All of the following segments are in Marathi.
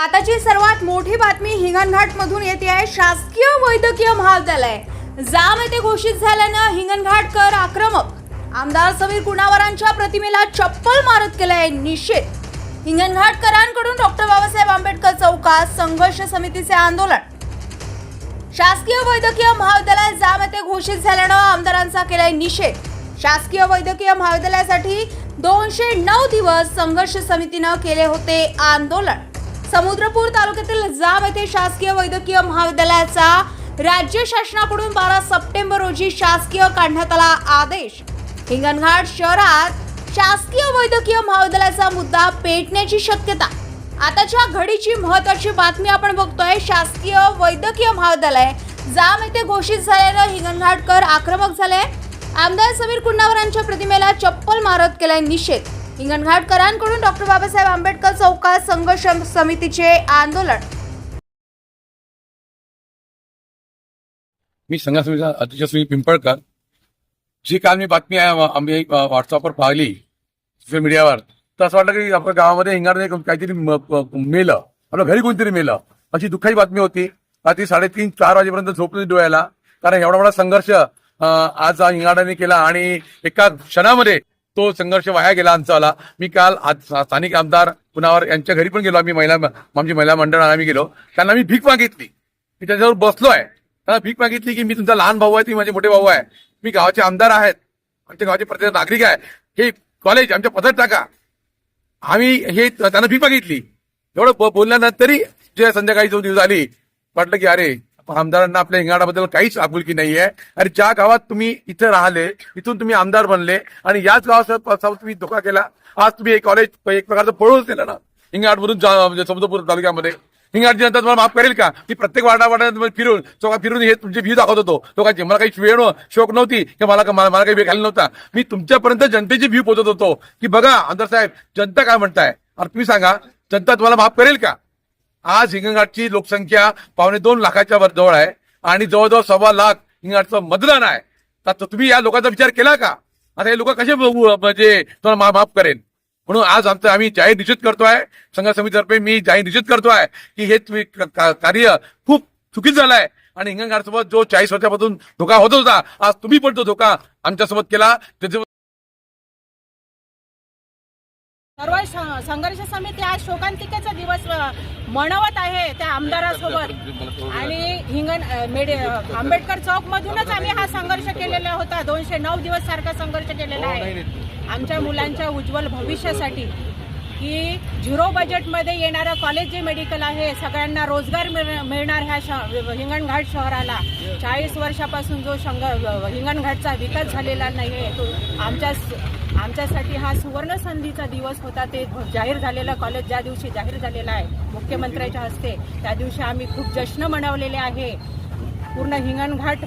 आताची सर्वात मोठी बातमी हिंगणघाट मधून येते आहे. शासकीय वैद्यकीय महाविद्यालय. जाम येथे घोषित झाल्यानं हिंगणघाटकर आक्रमक. आमदार समीर कुणावरांच्या प्रतिमेला चप्पल मारत केलाय निषेध. हिंगणघाटकरांकडून डॉक्टर बाबासाहेब आंबेडकर चौकात संघर्ष समितीचे आंदोलन. शासकीय वैद्यकीय महाविद्यालय जाम येथे घोषित झाल्यानं आमदारांचा केलाय निषेध. शासकीय वैद्यकीय महाविद्यालयासाठी दोनशे नऊ दिवस संघर्ष समितीनं केले होते आंदोलन. समुद्रपूर तालुक्यातील जाम येथे शासकीय वैद्यकीय महाविद्यालयाचा राज्य शासनाकडून बारा सप्टेंबर रोजी शासकीय काढण्यात आला आदेश. हिंगणघाट शहरात शासकीय वैद्यकीय महाविद्यालयाचा मुद्दा पेटण्याची शक्यता. आताच्या घडीची महत्वाची बातमी आपण बघतोय शासकीय वैद्यकीय महाविद्यालय जाम येथे घोषित झाल्यानं हिंगणघाटकर आक्रमक झाले. आमदार समीर कुंडावरांच्या प्रतिमेला चप्पल मारत केलाय निषेध. हिंगणघाटकरांकडून डॉक्टर बाबासाहेब आंबेडकर चौकात संघर्ष समितीचे आंदोलन. मी संघासमितीचा अध्यक्ष पिंपळकर. जी काल मी बातमी आहे आम्ही व्हॉट्सअपवर पाहिली सोशल मीडियावर तर असं वाटलं की आपल्या गावामध्ये हिंगारने काहीतरी मेलं. आपल्या घरी कोणतरी मेलं. अशी दुःखाची बातमी होती. रात्री साडेतीन चार वाजेपर्यंत झोपली डोळ्याला. कारण एवढा मोठा संघर्ष आज हिंगाडाने केला आणि एका क्षणामध्ये तो संघर्ष वाया गेला आमचावाला मी काल आज स्थानिक आमदार पुनावर यांच्या घरी पण गेलो आम्ही महिला आमची महिला मंडळ आम्ही गेलो. त्यांना मी भीक मागितली. मी त्याच्यावर बसलो आहे त्यांना भीक मागितली की मी तुमचा लहान भाऊ आहे तुम्ही माझे मोठे भाऊ आहे. मी गावाचे आमदार आहेत. आमच्या गावाचे प्रत्येक नागरिक आहे. हे कॉलेज आमच्या पदर टाका. आम्ही हे त्यांना भीक मागितली. एवढं ब- बोलल्यानंतरही जे संध्याकाळी जो दिवस आली वाटलं की अरे आमदारांना आपल्या हिंगाडाबद्दल काहीच आपुलकी नाही आहे अरे ज्या गावात तुम्ही इथे राहिले इथून तुम्ही आमदार बनले आणि याच गावासोबत तुम्ही धोका केला आज तुम्ही एक कॉलेज एक प्रकारचं पळून दिलं ना. हिंगाडमधून जा- म्हणजे समुद्रपूर तालुक्यामध्ये. हिंगाडची जनता तुम्हाला माफ करेल का? मी प्रत्येक वाडा वाड्यात फिरून चौका फिरून हे तुमची व्ह्यू दाखवत होतो. लोकांची मला काही वेळ शोक नव्हती की मला मला काही वेळ घालला नव्हता. मी तुमच्यापर्यंत जनतेची व्ह्यू पोहोचत होतो. की बघा आमदार साहेब जनता काय म्हणताय? अरे तुम्ही सांगा जनता तुम्हाला माफ करेल का? आज हिंगणघाटची लोकसंख्या पावणे दोन लाखाच्या वर जवळ आहे आणि जवळजवळ सव्वा लाख हिंगणघाटचं मतदान आहे. तर तुम्ही या लोकांचा विचार केला का? आता हे लोक कसे बघू- म्हणजे तुम्हाला मा- माफ करेन. म्हणून आज आमचं आम्ही जाहीर निश्चित करतोय. संघ समितीतर्फे मी जाहीर निश्चित करतोय की हे तुम्ही का- कार्य खूप चुकीचं आहे आणि हिंगणघाटसोबत जो चाळीस वर्षापासून धोका होत होता आज तुम्ही पण तो धोका आमच्यासोबत केला. त्याच्या सर्व संघर्ष समिती आज शोकांतिकेचा दिवस मनवत आहे त्या आमदारासोबत. आणि हिंगण मेडे आंबेडकर चौक मधूनच आम्ही हा संघर्ष केलेला होता. दोनशे नऊ दिवस सारखा संघर्ष केलेला आहे. आमच्या मुलांच्या उज्ज्वल भविष्यासाठी. की झिरो बजेटमध्ये येणारं कॉलेज जे मेडिकल आहे सगळ्यांना रोजगार मिळ- मिळणार ह्या श- हिंगणघाट शहराला. चाळीस वर्षापासून जो शंग हिंगणघाटचा विकास झालेला नाही आहे तो आमच्या आमच्यासाठी हा सुवर्ण संधीचा दिवस होता. ते जाहीर झालेला कॉलेज ज्या दिवशी जाहीर झालेला आहे मुख्यमंत्र्याच्या हस्ते त्या दिवशी आम्ही खूप जश्न मनवलेले आहे. पूर्ण हिंगणघाट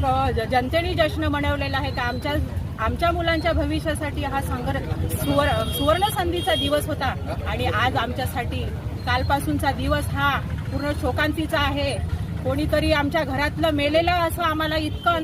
जनतेने जश्न मनवलेला आहे. का आमच्या आमच्या मुलांच्या भविष्यासाठी हा संघर सुवर सुवर्ण संधीचा दिवस होता. आणि आज आमच्यासाठी कालपासूनचा दिवस हा पूर्ण शोकांतीचा आहे. कोणीतरी आमच्या घरातलं मेलेलं असं आम्हाला इतकं